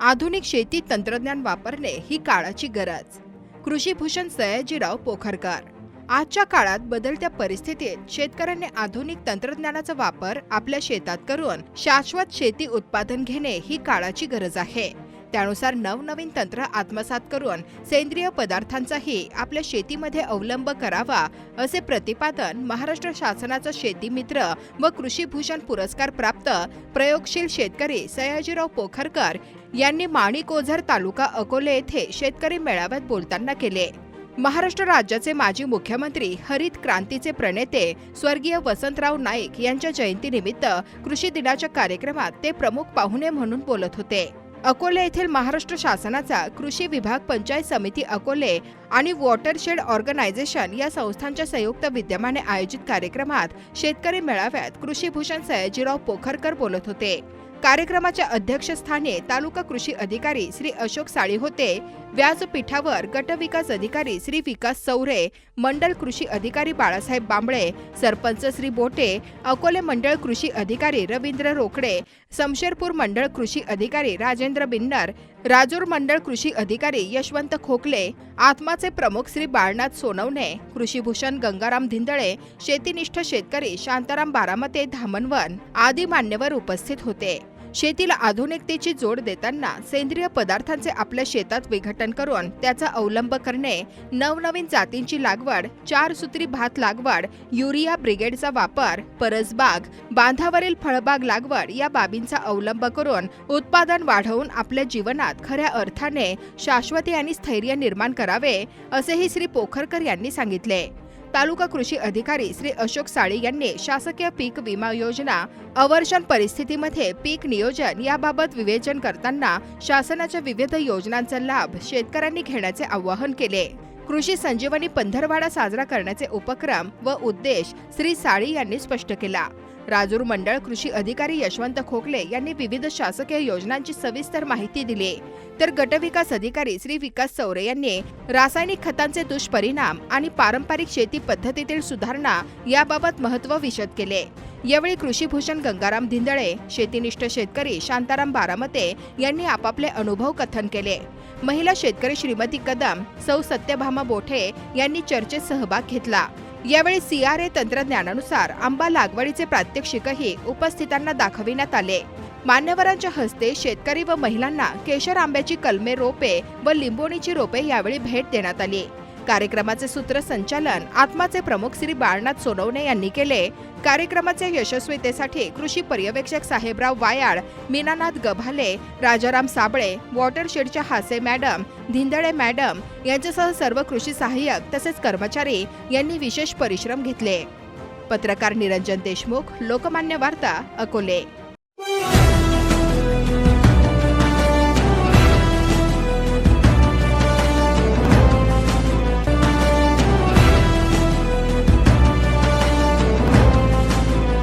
आधुनिक शेती तंत्रज्ञान वापरणे ही काळाची गरज. कृषीभूषण सयाजीराव पोखरकर. आजच्या काळात बदलत्या परिस्थितीत शेतकऱ्यांनी आधुनिक तंत्रज्ञानाचा वापर आपल्या शेतात करून शाश्वत शेती उत्पादन घेणे ही काळाची गरज आहे. त्यानुसार नवनवीन तंत्र आत्मसात करून सेंद्रिय पदार्थांचाही आपल्या शेतीमध्ये अवलंब करावा असे प्रतिपादन महाराष्ट्र शासनाचा शेती मित्र व कृषीभूषण पुरस्कार प्राप्त प्रयोगशील शेतकरी सयाजीराव पोखरकर यांनी माणिक ओझर तालुका अकोले येथे शेतकरी मेळाव्यात बोलताना केले. महाराष्ट्र राज्याचे माजी मुख्यमंत्री हरित क्रांतीचे प्रणेते स्वर्गीय वसंतराव नाईक यांच्या जयंतीनिमित्त कृषी दिनाच्या कार्यक्रमात ते प्रमुख पाहुणे म्हणून बोलत होते. अकोले येथील महाराष्ट्र शासनाचा कृषी विभाग पंचायत समिती अकोले आणि वॉटरशेड ऑर्गनायझेशन या संस्थांच्या संयुक्त विद्यमाने आयोजित कार्यक्रमात शेतकरी मेळाव्यात कृषीभूषण सयाजीराव पोखरकर बोलत होते. कार्यक्रमाच्या अध्यक्षस्थानी तालुका कृषी अधिकारी श्री अशोक साळी होते. व्यासपीठावर गटविकास अधिकारी श्री विकास चौरे मंडल कृषी अधिकारी बाळासाहेब बांबळे सरपंच श्री बोटे अकोले मंडळ कृषी अधिकारी रवींद्र रोकडे समशेरपूर मंडळ कृषी अधिकारी राजेंद्र बिन्नर राजूर मंडळ कृषी अधिकारी यशवंत खोकले आत्माचे प्रमुख श्री बाळनाथ सोनवणे कृषीभूषण गंगाराम धिंदळे शेतीनिष्ठ शेतकरी शांताराम बारामते धामणवन आदी मान्यवर उपस्थित होते. शेतीला आधुनिकतेची जोड देताना सेंद्रिय पदार्थांचे आपल्या शेतात विघटन करून त्याचा अवलंब करणे नवनवीन जातींची लागवड चार सूत्री भात लागवड युरिया ब्रिगेडचा वापर परसबाग बांधावरील फळबाग लागवड या बाबींचा अवलंब करून उत्पादन वाढवून आपल्या जीवनात खऱ्या अर्थाने शाश्वती आणि स्थैर्य निर्माण करावे असेही श्री पोखरकर यांनी सांगितले. तालुका कृषी अधिकारी श्री अशोक साळे यांनी शासकीय पीक विमा योजना अवर्षण परिस्थितीमध्ये पीक नियोजन याबाबत विवेचन करताना शासनाच्या विविध योजनांचा लाभ शेतकऱ्यांनी घेण्याचे आवाहन केले. कृषी संजीवनी पंधरवाडा साजरा करण्याचे उपक्रम व उद्देश श्री साळी यांनी स्पष्ट केला. राजूर मंडळ कृषी अधिकारी यशवंत खोकले यांनी विविध शासकीय योजनांची सविस्तर माहिती दिली. तर गटविकास अधिकारी श्री विकास चौरे यांनी रासायनिक खतांचे दुष्परिणाम आणि पारंपरिक शेती पद्धतीतील सुधारणा याबाबत महत्त्व विशद केले. यावेळी कृषीभूषण गंगाराम धिंदळे शेतीनिष्ठ शेतकरी शांताराम बारामते यांनी आपापले अनुभव कथन केले. महिला शेतकरी श्रीमती कदम सौ सत्यभामा बोठे यांनी चर्चेत सहभाग घेतला. यावेळी सीआरए तंत्रज्ञानानुसार आंबा लागवडीचे प्रात्यक्षिकही उपस्थितांना दाखविण्यात आले. मान्यवरांच्या हस्ते शेतकरी व महिलांना केशर आंब्याची कलमे रोपे व लिंबोणीची रोपे यावेळी भेट देण्यात आली. कार्यक्रमाचे सूत्रसंचालन आत्माचे प्रमुख श्री बाळनाथ सोनवणे यांनी केले. कार्यक्रमाच्या यशस्वीतेसाठी कृषी पर्यवेक्षक साहेबराव वायाळ मीनानाथ गभाले राजाराम साबळे वॉटरशेडच्या हासे मॅडम धिंदळे मॅडम यांच्यासह सर्व कृषी सहाय्यक तसेच कर्मचारी यांनी विशेष परिश्रम घेतले. पत्रकार निरंजन देशमुख लोकमान्य वार्ता अकोले.